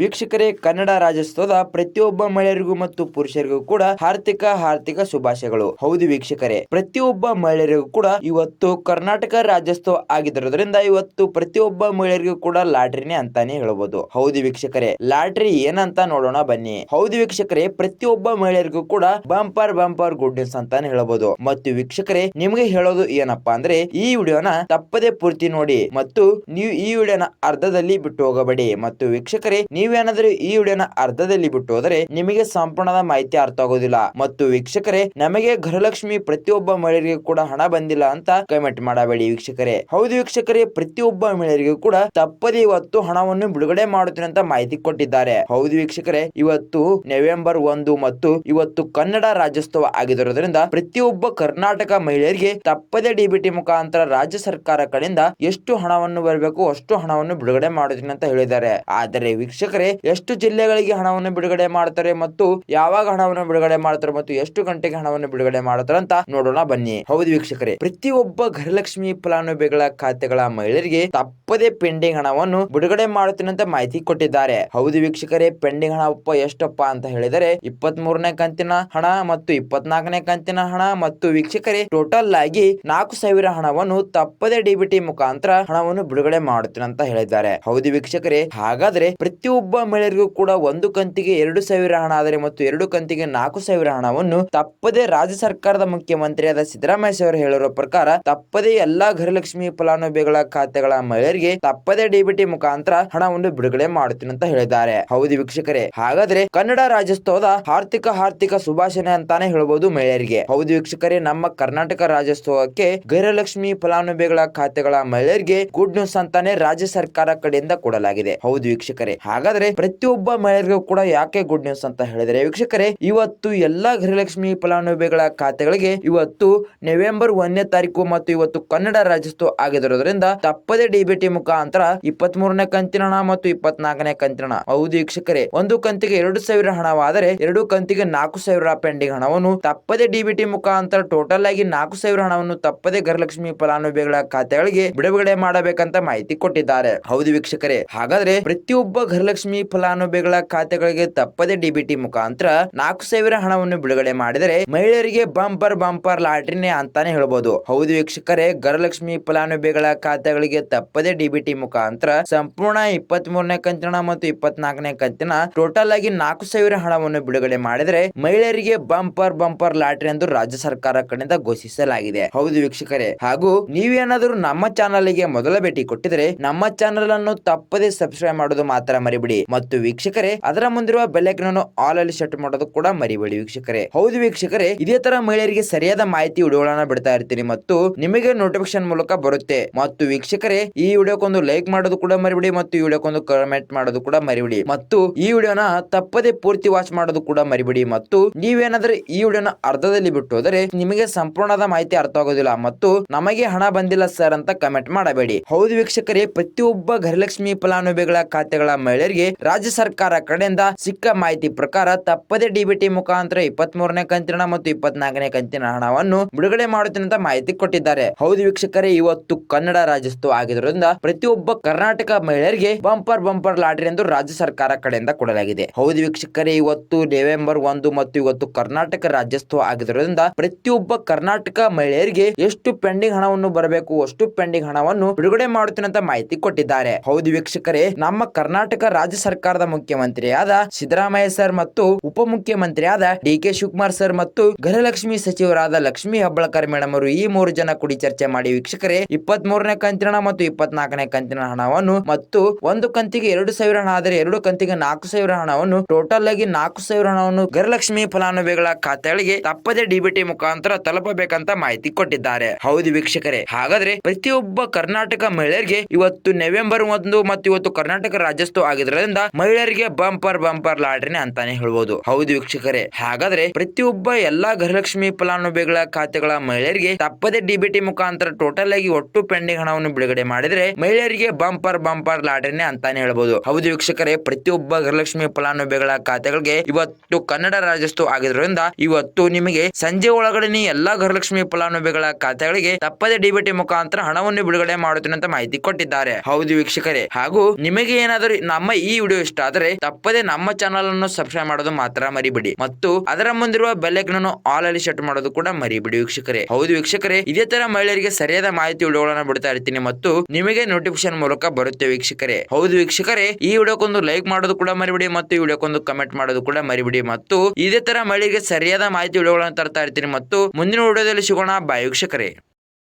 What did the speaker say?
ವೀಕ್ಷಕರೇ, ಕನ್ನಡ ರಾಜ್ಯೋತ್ಸವದ ಪ್ರತಿಯೊಬ್ಬ ಮಹಿಳೆಯರಿಗೂ ಮತ್ತು ಪುರುಷರಿಗೂ ಕೂಡ ಹಾರ್ದಿಕ ಹಾರ್ದಿಕ ಶುಭಾಶಯಗಳು. ಹೌದು ವೀಕ್ಷಕರೇ, ಪ್ರತಿಯೊಬ್ಬ ಮಹಿಳೆಯರಿಗೂ ಕೂಡ ಇವತ್ತು ಕರ್ನಾಟಕ ರಾಜ್ಯೋತ್ಸವ ಆಗಿರೋದ್ರಿಂದ ಇವತ್ತು ಪ್ರತಿಯೊಬ್ಬ ಮಹಿಳೆಯರಿಗೂ ಕೂಡ ಲಾಟ್ರಿನೇ ಅಂತಾನೆ ಹೇಳಬಹುದು ಹೌದು ವೀಕ್ಷಕರೇ, ಲಾಟ್ರಿ ಏನಂತ ನೋಡೋಣ ಬನ್ನಿ. ಹೌದು ವೀಕ್ಷಕರೇ, ಪ್ರತಿಯೊಬ್ಬ ಮಹಿಳೆಯರಿಗೂ ಕೂಡ ಬಂಪರ್ ಬಂಪರ್ ಗುಡ್ ನ್ಯೂಸ್ ಅಂತಾನೆ ಹೇಳಬಹುದು ಮತ್ತು ವೀಕ್ಷಕರೇ, ನಿಮ್ಗೆ ಹೇಳೋದು ಏನಪ್ಪಾ ಅಂದ್ರೆ ಈ ವಿಡಿಯೋನ ತಪ್ಪದೆ ಪೂರ್ತಿ ನೋಡಿ ಮತ್ತು ನೀವು ಈ ವಿಡಿಯೋನ ಅರ್ಧದಲ್ಲಿ ಬಿಟ್ಟು ಹೋಗಬೇಡಿ. ಮತ್ತು ವೀಕ್ಷಕರೇ ನೀವೇನಾದ್ರೂ ಈ ವಿಡಿಯೋನ ಅರ್ಧದಲ್ಲಿ ಬಿಟ್ಟು ಹೋದರೆ ನಿಮಗೆ ಸಂಪೂರ್ಣದ ಮಾಹಿತಿ ಅರ್ಥ ಆಗೋದಿಲ್ಲ ಮತ್ತು ವೀಕ್ಷಕರೇ, ನಮಗೆ ಗೃಹಲಕ್ಷ್ಮಿ ಪ್ರತಿಯೊಬ್ಬ ಮಹಿಳೆಯರಿಗೆ ಕೂಡ ಹಣ ಬಂದಿಲ್ಲ ಅಂತ ಕಮೆಂಟ್ ಮಾಡಬೇಡಿ ವೀಕ್ಷಕರೇ. ಹೌದು ವೀಕ್ಷಕರೇ, ಪ್ರತಿಯೊಬ್ಬ ಮಹಿಳೆಯರಿಗೂ ಕೂಡ ತಪ್ಪದೇ ಇವತ್ತು ಹಣವನ್ನು ಬಿಡುಗಡೆ ಮಾಡುತ್ತೇನೆ ಅಂತ ಮಾಹಿತಿ ಕೊಟ್ಟಿದ್ದಾರೆ. ಹೌದು ವೀಕ್ಷಕರೇ, ಇವತ್ತು ನವೆಂಬರ್ ಒಂದು ಮತ್ತು ಇವತ್ತು ಕನ್ನಡ ರಾಜ್ಯೋತ್ಸವ ಆಗಿರೋದ್ರಿಂದ ಪ್ರತಿಯೊಬ್ಬ ಕರ್ನಾಟಕ ಮಹಿಳೆಯರಿಗೆ ತಪ್ಪದೇ ಡಿಬಿಟಿ ಮುಖಾಂತರ ರಾಜ್ಯ ಸರ್ಕಾರ ಕಡೆಯಿಂದ ಎಷ್ಟು ಹಣವನ್ನು ಬರಬೇಕು, ಅಷ್ಟು ಹಣವನ್ನು ಬಿಡುಗಡೆ ಮಾಡುತ್ತೇನೆ ಅಂತ ಹೇಳಿದ್ದಾರೆ. ಆದರೆ ವೀಕ್ಷಕರೇ ಎಷ್ಟು ಜಿಲ್ಲೆಗಳಿಗೆ ಹಣವನ್ನು ಬಿಡುಗಡೆ ಮಾಡ್ತಾರೆ ಮತ್ತು ಯಾವಾಗ ಹಣವನ್ನು ಬಿಡುಗಡೆ ಮಾಡ್ತಾರೆ ಮತ್ತು ಎಷ್ಟು ಗಂಟೆಗೆ ಹಣವನ್ನು ಬಿಡುಗಡೆ ಮಾಡ್ತಾರೆ ಅಂತ ನೋಡೋಣ ಬನ್ನಿ. ಹೌದು ವೀಕ್ಷಕರೇ, ಪ್ರತಿಯೊಬ್ಬ ಗೃಹಲಕ್ಷ್ಮಿ ಫಲಾನುಭವಿಗಳ ಖಾತೆಗಳ ಮಹಿಳೆಯರಿಗೆ ತಪ್ಪದೇ ಪೆಂಡಿಂಗ್ ಹಣವನ್ನು ಬಿಡುಗಡೆ ಮಾಡುತ್ತೇನೆ ಮಾಹಿತಿ ಕೊಟ್ಟಿದ್ದಾರೆ. ಹೌದು ವೀಕ್ಷಕರೇ, ಪೆಂಡಿಂಗ್ ಹಣ ಒಪ್ಪ ಎಷ್ಟಪ್ಪ ಅಂತ ಹೇಳಿದರೆ ಇಪ್ಪತ್ತ್ ಮೂರನೇ ಕಂತಿನ ಹಣ ಮತ್ತು ಇಪ್ಪತ್ನಾಲ್ಕನೇ ಕಂತಿನ ಹಣ ಮತ್ತು ವೀಕ್ಷಕರೇ, ಟೋಟಲ್ ಆಗಿ ನಾಲ್ಕು ಸಾವಿರ ಹಣವನ್ನು ತಪ್ಪದೇ ಡಿಬಿಟಿ ಮುಖಾಂತರ ಹಣವನ್ನು ಬಿಡುಗಡೆ ಮಾಡುತ್ತೇನೆ ಅಂತ ಹೇಳಿದ್ದಾರೆ. ಹೌದು ವೀಕ್ಷಕರೇ, ಹಾಗಾದ್ರೆ ಪ್ರತಿಯೊಬ್ಬ ಮಹಿಳೆಯರಿಗೂ ಕೂಡ ಒಂದು ಕಂತಿಗೆ ಎರಡು ಸಾವಿರ ಹಣ, ಆದರೆ ಮತ್ತು ಎರಡು ಕಂತಿಗೆ ನಾಲ್ಕು ಸಾವಿರ ಹಣವನ್ನು ತಪ್ಪದೆ ರಾಜ್ಯ ಸರ್ಕಾರದ ಮುಖ್ಯಮಂತ್ರಿಯಾದ ಸಿದ್ದರಾಮಯ್ಯ ಅವರು ಹೇಳಿರುವ ಪ್ರಕಾರ, ತಪ್ಪದೆ ಎಲ್ಲಾ ಗೃಹಲಕ್ಷ್ಮಿ ಫಲಾನುಭವಿಗಳ ಖಾತೆಗಳ ಮಹಿಳೆಯರಿಗೆ ತಪ್ಪದೆ ಡಿಬಿಟಿ ಮುಖಾಂತರ ಹಣವನ್ನು ಬಿಡುಗಡೆ ಮಾಡುತ್ತೇನೆ ಅಂತ ಹೇಳಿದ್ದಾರೆ. ಹೌದು ವೀಕ್ಷಕರೇ, ಹಾಗಾದ್ರೆ ಕನ್ನಡ ರಾಜ್ಯೋತ್ಸವದ ಆರ್ಥಿಕ ಆರ್ಥಿಕ ಸುಭಾಷಣೆ ಅಂತಾನೆ ಹೇಳಬಹುದು ಮಹಿಳೆಯರಿಗೆ. ಹೌದು ವೀಕ್ಷಕರೇ, ನಮ್ಮ ಕರ್ನಾಟಕ ರಾಜ್ಯೋತ್ಸವಕ್ಕೆ ಗೃಹಲಕ್ಷ್ಮಿ ಫಲಾನುಭವಿಗಳ ಖಾತೆಗಳ ಮಹಿಳೆಯರಿಗೆ ಗುಡ್ ನ್ಯೂಸ್ ಅಂತಾನೆ ರಾಜ್ಯ ಸರ್ಕಾರ ಕಡೆಯಿಂದ ಕೊಡಲಾಗಿದೆ. ಹೌದು ವೀಕ್ಷಕರೇ, ಹಾಗಾದ್ರೆ ಪ್ರತಿಯೊಬ್ಬ ಮಹಿಳೆಯರಿಗೂ ಕೂಡ ಯಾಕೆ ಗುಡ್ ನ್ಯೂಸ್ ಅಂತ ಹೇಳಿದರೆ, ವೀಕ್ಷಕರೇ, ಇವತ್ತು ಎಲ್ಲಾ ಗೃಹಲಕ್ಷ್ಮಿ ಫಲಾನುಭವಿಗಳ ಖಾತೆಗಳಿಗೆ ಇವತ್ತು ನವೆಂಬರ್ ಒಂದನೇ ತಾರೀಕು ಮತ್ತು ಇವತ್ತು ಕನ್ನಡ ರಾಜ್ಯೋತ್ಸವ ಆಗಿರೋದ್ರಿಂದ ತಪ್ಪದೆ ಡಿಬಿಟಿ ಮುಖಾಂತರ ಇಪ್ಪತ್ತ್ ಮೂರನೇ ಕಂತಿನ ಹಣ ಮತ್ತು ಇಪ್ಪತ್ನಾಲ್ಕನೇ ಕಂತಿನ ಹಣ. ಹೌದು ವೀಕ್ಷಕರೇ, ಒಂದು ಕಂತಿಗೆ ಎರಡು ಸಾವಿರ ಹಣವಾದರೆ ಎರಡು ಕಂತಿಗೆ ನಾಲ್ಕು ಸಾವಿರ ಪೆಂಡಿಂಗ್ ಹಣವನ್ನು ತಪ್ಪದೆ ಡಿಬಿಟಿ ಮುಖಾಂತರ ಟೋಟಲ್ ಆಗಿ ನಾಲ್ಕು ಸಾವಿರ ಹಣವನ್ನು ತಪ್ಪದೆ ಗೃಹಲಕ್ಷ್ಮಿ ಫಲಾನುಭವಿಗಳ ಖಾತೆಗಳಿಗೆ ಬಿಡುಗಡೆ ಮಾಡಬೇಕಂತ ಮಾಹಿತಿ ಕೊಟ್ಟಿದ್ದಾರೆ. ಹೌದು ವೀಕ್ಷಕರೇ, ಹಾಗಾದ್ರೆ ಪ್ರತಿಯೊಬ್ಬ ಗೃಹಲಕ್ಷ್ಮಿ ಫಲಾನುಭವಿಗಳ ಖಾತೆಗಳಿಗೆ ತಪ್ಪದೆ ಡಿಬಿಟಿ ಮುಖಾಂತರ ನಾಲ್ಕು ಸಾವಿರ ಹಣವನ್ನು ಬಿಡುಗಡೆ ಮಾಡಿದರೆ ಮಹಿಳೆಯರಿಗೆ ಬಂಪರ್ ಬಂಪರ್ ಲಾಟ್ರಿನೇ ಅಂತಾನೆ ಹೇಳಬಹುದು ಹೌದು ವೀಕ್ಷಕರೇ, ಗರಲಕ್ಷ್ಮಿ ಫಲಾನುಭವಿಗಳ ಖಾತೆಗಳಿಗೆ ತಪ್ಪದೆ ಡಿಬಿಟಿ ಮುಖಾಂತರ ಸಂಪೂರ್ಣ ಇಪ್ಪತ್ತ್ ಮೂರನೇ ಕಂತಿನ ಮತ್ತು ಇಪ್ಪತ್ನಾಲ್ಕನೇ ಕಂತಿನ ಟೋಟಲ್ ಆಗಿ ನಾಲ್ಕು ಸಾವಿರ ಹಣವನ್ನು ಬಿಡುಗಡೆ ಮಾಡಿದರೆ ಮಹಿಳೆಯರಿಗೆ ಬಂಪರ್ ಬಂಪರ್ ಲಾಟ್ರಿ ಎಂದು ರಾಜ್ಯ ಸರ್ಕಾರ ಕಡೆಯಿಂದ ಘೋಷಿಸಲಾಗಿದೆ. ಹೌದು ವೀಕ್ಷಕರೇ, ಹಾಗೂ ನೀವೇನಾದರೂ ನಮ್ಮ ಚಾನಲ್ಗೆ ಮೊದಲ ಭೇಟಿ ಕೊಟ್ಟಿದ್ರೆ ನಮ್ಮ ಚಾನಲ್ ಅನ್ನು ತಪ್ಪದೆ ಸಬ್ಸ್ಕ್ರೈಬ್ ಮಾಡೋದು ಮಾತ್ರ ಮರಿಬಿಡಿ. ಮತ್ತು ವೀಕ್ಷಕರೇ, ಅದರ ಮುಂದಿರುವ ಬೆಲೆಗ್ನನ್ನು ಆಲ್ ಅಲ್ಲಿ ಸೆಟ್ ಮಾಡೋದು ಕೂಡ ಮರಿಬೇಡಿ ವೀಕ್ಷಕರೇ. ಹೌದು ವೀಕ್ಷಕರೇ, ಇದೇ ತರ ಮಹಿಳೆಯರಿಗೆ ಸರಿಯಾದ ಮಾಹಿತಿ ವಿಡಿಯೋಗಳನ್ನ ಬಿಡ್ತಾ ಇರ್ತೀನಿ ಮತ್ತು ನಿಮಗೆ ನೋಟಿಫಿಕೇಶನ್ ಮೂಲಕ ಬರುತ್ತೆ. ಮತ್ತು ವೀಕ್ಷಕರೇ, ಈ ವಿಡಿಯೋಕ್ಕೊಂದು ಲೈಕ್ ಮಾಡೋದು ಕೂಡ ಮರಿಬಿಡಿ ಮತ್ತು ಈ ವಿಡಿಯೋಕ್ಕೊಂದು ಕಮೆಂಟ್ ಮಾಡೋದು ಕೂಡ ಮರಿಬಿಡಿ. ಮತ್ತು ಈ ವಿಡಿಯೋನ ತಪ್ಪದೆ ಪೂರ್ತಿ ವಾಚ್ ಮಾಡೋದು ಕೂಡ ಮರಿಬಿಡಿ. ಮತ್ತು ನೀವೇನಾದ್ರೆ ಈ ವಿಡಿಯೋನ ಅರ್ಧದಲ್ಲಿ ಬಿಟ್ಟು ಹೋದರೆ ನಿಮಗೆ ಸಂಪೂರ್ಣದ ಮಾಹಿತಿ ಅರ್ಥ ಆಗೋದಿಲ್ಲ ಮತ್ತು ನಮಗೆ ಹಣ ಬಂದಿಲ್ಲ ಸರ್ ಅಂತ ಕಮೆಂಟ್ ಮಾಡಬೇಡಿ. ಹೌದು ವೀಕ್ಷಕರೇ, ಪ್ರತಿಯೊಬ್ಬ ಗೃಹಲಕ್ಷ್ಮಿ ಫಲಾನುಭವಿಗಳ ಖಾತೆಗಳ ಮಹಿಳೆಯರಿಗೆ ರಾಜ್ಯ ಸರ್ಕಾರ ಕಡೆಯಿಂದ ಸಿಕ್ಕ ಮಾಹಿತಿ ಪ್ರಕಾರ ತಪ್ಪದೆ ಡಿಬಿಟಿ ಮುಖಾಂತರ ಇಪ್ಪತ್ತ್ ಮೂರನೇ ಕಂತಿನ ಮತ್ತು ಇಪ್ಪತ್ನಾಲ್ಕನೇ ಕಂತಿನ ಹಣವನ್ನು ಬಿಡುಗಡೆ ಮಾಡುತ್ತಿನಂತ ಮಾಹಿತಿ ಕೊಟ್ಟಿದ್ದಾರೆ. ಹೌದು ವೀಕ್ಷಕರೇ, ಇವತ್ತು ಕನ್ನಡ ರಾಜ್ಯೋತ್ಸವ ಆಗಿರೋದ್ರಿಂದ ಪ್ರತಿಯೊಬ್ಬ ಕರ್ನಾಟಕ ಮಹಿಳೆಯರಿಗೆ ಬಂಪರ್ ಬಂಪರ್ ಲಾಟರಿ ಎಂದು ರಾಜ್ಯ ಸರ್ಕಾರ ಕಡೆಯಿಂದ ಕೊಡಲಾಗಿದೆ. ಹೌದು ವೀಕ್ಷಕರೇ, ಇವತ್ತು ನವೆಂಬರ್ ಒಂದು ಮತ್ತು ಇವತ್ತು ಕರ್ನಾಟಕ ರಾಜ್ಯೋತ್ಸವ ಆಗಿರೋದ್ರಿಂದ ಪ್ರತಿಯೊಬ್ಬ ಕರ್ನಾಟಕ ಮಹಿಳೆಯರಿಗೆ ಎಷ್ಟು ಪೆಂಡಿಂಗ್ ಹಣವನ್ನು ಬರಬೇಕು, ಅಷ್ಟು ಪೆಂಡಿಂಗ್ ಹಣವನ್ನು ಬಿಡುಗಡೆ ಮಾಡುತ್ತಿನಂತ ಮಾಹಿತಿ ಕೊಟ್ಟಿದ್ದಾರೆ. ಹೌದು ವೀಕ್ಷಕರೇ, ನಮ್ಮ ಕರ್ನಾಟಕ ರಾಜ್ಯ ಸರ್ಕಾರದ ಮುಖ್ಯಮಂತ್ರಿಯಾದ ಸಿದ್ದರಾಮಯ್ಯ ಸರ್ ಮತ್ತು ಉಪಮುಖ್ಯಮಂತ್ರಿಯಾದ ಡಿ ಕೆ ಶಿವಕುಮಾರ್ ಸರ್ ಮತ್ತು ಗೃಹಲಕ್ಷ್ಮಿ ಸಚಿವರಾದ ಲಕ್ಷ್ಮೀ ಹಬ್ಬಳಕರ್ ಮೇಡಮ್ ಅವರು ಈ ಮೂರು ಜನ ಕುಡಿ ಚರ್ಚೆ ಮಾಡಿ ವೀಕ್ಷಕರೇ ಇಪ್ಪತ್ತ್ ಮೂರನೇ ಕಂತಿನ ಮತ್ತು ಇಪ್ಪತ್ನಾಲ್ಕನೇ ಕಂತಿನ ಹಣವನ್ನು ಮತ್ತು ಒಂದು ಕಂತಿಗೆ ಎರಡು ಸಾವಿರ ಹಣ ಆದರೆ ಎರಡು ಕಂತಿಗೆ ನಾಲ್ಕು ಸಾವಿರ ಹಣವನ್ನು, ಟೋಟಲ್ ಆಗಿ ನಾಲ್ಕು ಸಾವಿರ ಹಣವನ್ನು ಗೃಹಲಕ್ಷ್ಮಿ ಫಲಾನುಭವಿಗಳ ಖಾತೆಗಳಿಗೆ ತಪ್ಪದೆ ಡಿಬಿಟಿ ಮುಖಾಂತರ ತಲುಪಬೇಕಂತ ಮಾಹಿತಿ ಕೊಟ್ಟಿದ್ದಾರೆ. ಹೌದು ವೀಕ್ಷಕರೇ, ಹಾಗಾದ್ರೆ ಪ್ರತಿಯೊಬ್ಬ ಕರ್ನಾಟಕ ಮಹಿಳೆಯರಿಗೆ ಇವತ್ತು ನವೆಂಬರ್ ಒಂದು ಮತ್ತು ಇವತ್ತು ಕರ್ನಾಟಕ ರಾಜ್ಯೋತ್ಸವ ಆಗಿರೋದ್ರಿಂದ ಮಹಿಳೆಯರಿಗೆ ಬಂಪರ್ ಬಂಪರ್ ಲಾಟ್ರಿನೇ ಅಂತಾನೆ ಹೇಳ್ಬೋದು. ಹೌದು ವೀಕ್ಷಕರೇ. ಹಾಗಾದ್ರೆ ಪ್ರತಿಯೊಬ್ಬ ಎಲ್ಲಾ ಗೃಹಲಕ್ಷ್ಮಿ ಫಲಾನುಭವಿಗಳ ಖಾತೆಗಳ ಮಹಿಳೆಯರಿಗೆ ತಪ್ಪದೆ ಡಿಬಿಟಿ ಮುಖಾಂತರ ಟೋಟಲ್ ಆಗಿ ಒಟ್ಟು ಪೆಂಡಿಂಗ್ ಹಣವನ್ನು ಬಿಡುಗಡೆ ಮಾಡಿದ್ರೆ ಮಹಿಳೆಯರಿಗೆ ಬಂಪರ್ ಬಂಪರ್ ಲಾಟ್ರಿನೇ ಅಂತಾನೆ ಹೇಳ್ಬೋದು. ಹೌದು ವೀಕ್ಷಕರೇ, ಪ್ರತಿಯೊಬ್ಬ ಗೃಹಲಕ್ಷ್ಮಿ ಫಲಾನುಭವಿಗಳ ಖಾತೆಗಳಿಗೆ ಇವತ್ತು ಕನ್ನಡ ರಾಜ್ಯೋತ್ಸವ ಆಗಿರೋದ್ರಿಂದ ಇವತ್ತು ನಿಮಗೆ ಸಂಜೆ ಒಳಗಡೆ ಎಲ್ಲಾ ಗೃಹಲಕ್ಷ್ಮಿ ಫಲಾನುಭವಿಗಳ ಖಾತೆಗಳಿಗೆ ತಪ್ಪದೆ ಡಿಬಿಟಿ ಮುಖಾಂತರ ಹಣವನ್ನು ಬಿಡುಗಡೆ ಮಾಡುತ್ತೇನೆ ಅಂತ ಮಾಹಿತಿ ಕೊಟ್ಟಿದ್ದಾರೆ. ಹೌದು ವೀಕ್ಷಕರೇ. ಹಾಗೂ ನಿಮಗೆ ಏನಾದರೂ ನಮ್ಮ ಈ ವಿಡಿಯೋ ಇಷ್ಟ ಆದರೆ ತಪ್ಪದೆ ನಮ್ಮ ಚಾನಲ್ ಅನ್ನು ಸಬ್ಸ್ಕ್ರೈಬ್ ಮಾಡೋದು ಮಾತ್ರ ಮರಿಬೇಡಿ. ಮತ್ತು ಅದರ ಮುಂದಿರುವ ಬೆಲ್ಲೈಕನ್ ಅನ್ನು ಆಲ್ ಅಲ್ಲಿ ಸೆಟ್ ಮಾಡೋದು ಕೂಡ ಮರಿಬೇಡಿ ವೀಕ್ಷಕರೇ. ಹೌದು ವೀಕ್ಷಕರೇ, ಇದೇ ತರ ಮಹಿಳೆಯರಿಗೆ ಸರಿಯಾದ ಮಾಹಿತಿ ವಿಡಿಯೋಗಳನ್ನು ಬಿಡ್ತಾ ಇರ್ತೀನಿ ಮತ್ತು ನಿಮಗೆ ನೋಟಿಫಿಕೇಶನ್ ಮೂಲಕ ಬರುತ್ತೆ ವೀಕ್ಷಕರೇ. ಹೌದು ವೀಕ್ಷಕರೇ, ಈ ವಿಡಿಯೋಕ್ಕೊಂದು ಲೈಕ್ ಮಾಡೋದು ಕೂಡ ಮರಿಬೇಡಿ ಮತ್ತು ಈ ವಿಡಿಯೋಕ್ಕೊಂದು ಕಮೆಂಟ್ ಮಾಡೋದು ಕೂಡ ಮರಿಬೇಡಿ ಮತ್ತು ಇದೇ ತರ ಮಹಿಳೆಗೆ ಸರಿಯಾದ ಮಾಹಿತಿ ವಿಡಿಯೋಗಳನ್ನು ತರ್ತಾ ಇರ್ತೀನಿ ಮತ್ತು ಮುಂದಿನ ವಿಡಿಯೋದಲ್ಲಿ ಸಿಗೋಣ. ಬಾಯ್ ವೀಕ್ಷಕರೇ.